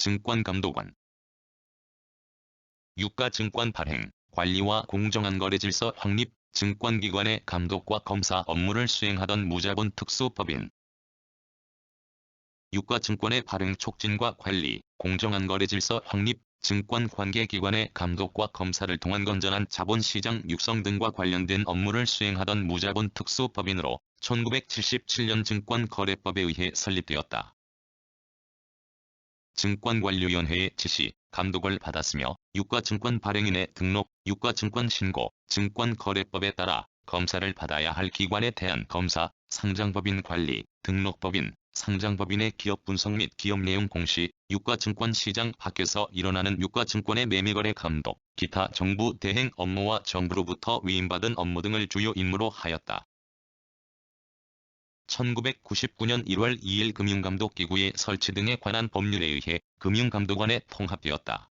증권감독원 유가증권 발행, 관리와 공정한 거래 질서 확립, 증권기관의 감독과 검사 업무를 수행하던 무자본 특수법인 유가증권의 발행 촉진과 관리, 공정한 거래 질서 확립, 증권관계기관의 감독과 검사를 통한 건전한 자본시장 육성 등과 관련된 업무를 수행하던 무자본 특수법인으로 1977년 증권거래법에 의해 설립되었다. 증권관리위원회의 지시, 감독을 받았으며 유가증권 발행인의 등록, 유가증권 신고, 증권거래법에 따라 검사를 받아야 할 기관에 대한 검사, 상장법인 관리, 등록법인, 상장법인의 기업 분석 및 기업 내용 공시, 유가증권 시장 밖에서 일어나는 유가증권의 매매거래 감독, 기타 정부 대행 업무와 정부로부터 위임받은 업무 등을 주요 임무로 하였다. 1999년 1월 2일 금융감독기구의 설치 등에 관한 법률에 의해 금융감독원에 통합되었다.